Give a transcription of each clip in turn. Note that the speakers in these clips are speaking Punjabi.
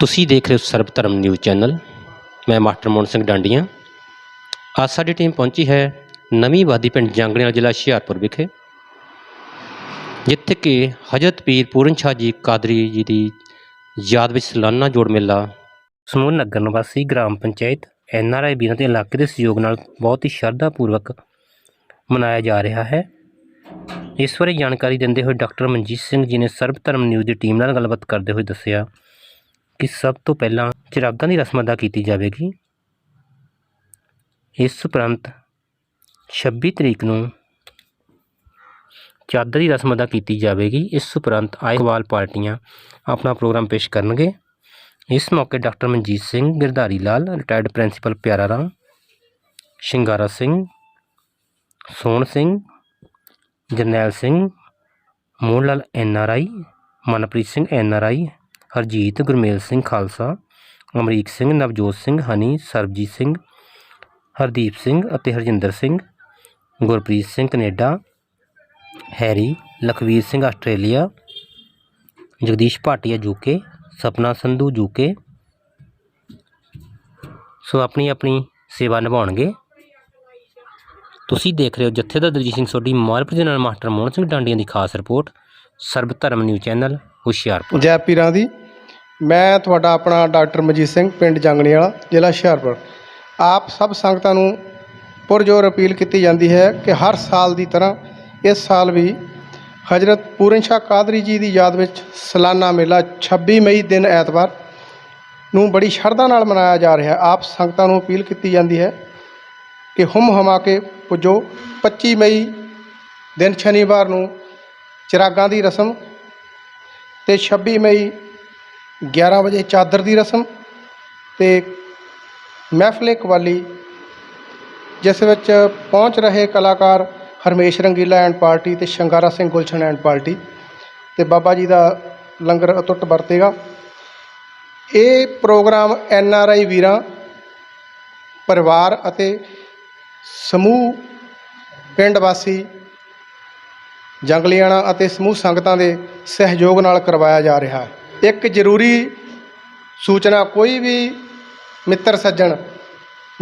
ਤੁਸੀਂ ਦੇਖ ਰਹੇ ਹੋ ਸਰਬ ਧਰਮ ਨਿਊਜ਼ ਚੈਨਲ। ਮੈਂ ਮਾਸਟਰ ਮੋਹਨ ਸਿੰਘ ਡਾਂਡੀਆਂ। ਅੱਜ ਸਾਡੀ ਟੀਮ ਪਹੁੰਚੀ ਹੈ ਨਵੀਂ ਵਾਦੀ ਪਿੰਡ ਜਾਂਗੜੀਆਂ ਜ਼ਿਲ੍ਹਾ ਹੁਸ਼ਿਆਰਪੁਰ ਵਿਖੇ, ਜਿੱਥੇ ਕਿ ਹਜ਼ਰਤ ਪੀਰ ਪੂਰਨ ਸ਼ਾਹ ਜੀ ਕਾਦਰੀ ਜੀ ਦੀ ਯਾਦ ਵਿੱਚ ਸਾਲਾਨਾ ਜੋੜ ਮੇਲਾ ਸਮੂਹ ਨਗਰ ਨਿਵਾਸੀ ਗ੍ਰਾਮ ਪੰਚਾਇਤ ਐਨ ਆਰ ਆਈ ਵੀਰਾਂ ਦੇ ਇਲਾਕੇ ਦੇ ਸਹਿਯੋਗ ਨਾਲ ਬਹੁਤ ਹੀ ਸ਼ਰਧਾ ਪੂਰਵਕ ਮਨਾਇਆ ਜਾ ਰਿਹਾ ਹੈ। ਇਸ ਬਾਰੇ ਜਾਣਕਾਰੀ ਦਿੰਦੇ ਹੋਏ ਡਾਕਟਰ ਮਨਜੀਤ ਸਿੰਘ ਜੀ ਨੇ ਸਰਬ ਧਰਮ ਨਿਊਜ਼ ਦੀ ਟੀਮ ਨਾਲ ਗੱਲਬਾਤ ਕਰਦੇ ਹੋਏ ਦੱਸਿਆ ਕਿ ਸਭ ਤੋਂ ਪਹਿਲਾਂ ਚਿਰਾਗਾਂ ਦੀ ਰਸਮ ਅਦਾ ਕੀਤੀ ਜਾਵੇਗੀ। ਇਸ ਉਪਰੰਤ 26 ਤਰੀਕ ਨੂੰ ਚਾਦਰ ਦੀ ਰਸਮ ਅਦਾ ਕੀਤੀ ਜਾਵੇਗੀ। ਇਸ ਉਪਰੰਤ ਆਇਵਾਲ ਪਾਰਟੀਆਂ ਆਪਣਾ ਪ੍ਰੋਗਰਾਮ ਪੇਸ਼ ਕਰਨਗੇ। ਇਸ ਮੌਕੇ doctor Manjit Singh, Girdhari Lal, retired principal Pyara Ram, Shingara Singh, Sohan Singh, Jarnail Singh Mohan Lal N R I, Manpreet Singh N R I Harjit Gurmel Singh Khalsa, Amrik Singh, Navjot Singh, Honey, Sarabjit Singh, Hardeep Singh ਅਤੇ Harjinder Singh, Gurpreet Singh Canada, Harry, Lakhvir Singh Australia, Jagdish Bhatia UK, Sapna Sandhu UK. ਸੋ ਆਪਣੀ ਆਪਣੀ ਸੇਵਾ ਨਿਭਾਉਣਗੇ। ਤੁਸੀਂ ਦੇਖ ਰਹੇ ਹੋ ਜਥੇਦਾਰ ਦਲਜੀਤ ਸਿੰਘ ਸੋਢੀ, ਮਾਲਪੁਰ ਦੇ ਨਾਲ ਮਾਸਟਰ ਮੋਹਨ ਸਿੰਘ ਡਾਂਡੀਆਂ ਦੀ ਖਾਸ ਰਿਪੋਰਟ ਸਰਬ ਧਰਮ ਨਿਊਜ਼ ਚੈਨਲ। ਹੁਸ਼ਿਆਰਪੁਰ। ਜੈ ਪੀਰਾਂ ਦੀ। ਮੈਂ ਤੁਹਾਡਾ ਆਪਣਾ ਡਾਕਟਰ ਮਜੀਤ ਸਿੰਘ, ਪਿੰਡ ਜੰਗਣੀ ਵਾਲਾ, ਜ਼ਿਲ੍ਹਾ ਹੁਸ਼ਿਆਰਪੁਰ। ਆਪ ਸਭ ਸੰਗਤਾਂ ਨੂੰ ਪੁਰਜੋਰ ਅਪੀਲ ਕੀਤੀ ਜਾਂਦੀ ਹੈ ਕਿ ਹਰ ਸਾਲ ਦੀ ਤਰ੍ਹਾਂ ਇਸ ਸਾਲ ਵੀ ਹਜ਼ਰਤ ਪੂਰਨ ਸ਼ਾਹ ਕਾਦਰੀ ਜੀ ਦੀ ਯਾਦ ਵਿੱਚ ਸਾਲਾਨਾ ਮੇਲਾ 26 ਮਈ ਦਿਨ ਐਤਵਾਰ ਨੂੰ ਬੜੀ ਸ਼ਰਧਾ ਨਾਲ ਮਨਾਇਆ ਜਾ ਰਿਹਾ। ਆਪ ਸੰਗਤਾਂ ਨੂੰ ਅਪੀਲ ਕੀਤੀ ਜਾਂਦੀ ਹੈ ਕਿ ਹੁਮ ਹਮਾ ਕੇ ਪੁੱਜੋ। 25 ਮਈ ਦਿਨ ਸ਼ਨੀਵਾਰ ਨੂੰ ਚਿਰਾਗਾਂ ਦੀ ਰਸਮ ਤੇ 26 ਮਈ 11 ਵਜੇ ਚਾਦਰ ਦੀ ਰਸਮ ਤੇ ਮਹਿਫਲੇ ਕਵਾਲੀ ਜਿਸ ਵਿੱਚ ਪਹੁੰਚ ਰਹੇ ਕਲਾਕਾਰ ਹਰਮੇਸ਼ ਰੰਗੀਲਾ ਐਂਡ ਪਾਰਟੀ ਤੇ ਸ਼ੰਗਾਰਾ ਸਿੰਘ ਗੁਲਸ਼ਨ ਐਂਡ ਪਾਰਟੀ ਤੇ ਬਾਬਾ ਜੀ ਦਾ ਲੰਗਰ ਅਟੁੱਟ ਵਰਤੇਗਾ। ਇਹ ਪ੍ਰੋਗਰਾਮ ਐਨ ਆਰ ਆਈ ਵੀਰਾਂ, ਪਰਿਵਾਰ ਅਤੇ ਸਮੂਹ ਪਿੰਡ ਵਾਸੀ ਜੰਗਲੀਆਣਾ ਅਤੇ ਸਮੂਹ ਸੰਗਤਾਂ ਦੇ ਸਹਿਯੋਗ ਨਾਲ ਕਰਵਾਇਆ ਜਾ ਰਿਹਾ ਹੈ। ਇੱਕ ਜ਼ਰੂਰੀ ਸੂਚਨਾ ਕੋਈ ਵੀ ਮਿੱਤਰ ਸੱਜਣ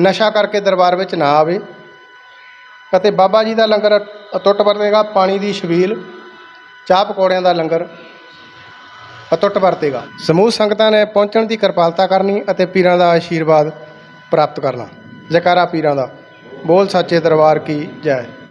ਨਸ਼ਾ ਕਰਕੇ ਦਰਬਾਰ ਵਿੱਚ ਨਾ ਆਵੇ ਅਤੇ ਬਾਬਾ ਜੀ ਦਾ ਲੰਗਰ ਅਟੁੱਟ ਵਰਤੇਗਾ, ਪਾਣੀ ਦੀ ਛਬੀਲ, ਚਾਹ ਪਕੌੜਿਆਂ ਦਾ ਲੰਗਰ ਅਟੁੱਟ ਵਰਤੇਗਾ। ਸਮੂਹ ਸੰਗਤਾਂ ਨੇ ਪਹੁੰਚਣ ਦੀ ਕਿਰਪਾਲਤਾ ਕਰਨੀ ਅਤੇ ਪੀਰਾਂ ਦਾ ਆਸ਼ੀਰਵਾਦ ਪ੍ਰਾਪਤ ਕਰਨਾ। ਜੈਕਾਰਾ ਪੀਰਾਂ ਦਾ। ਬੋਲ ਸੱਚੇ ਦਰਬਾਰ ਕੀ ਜੈ।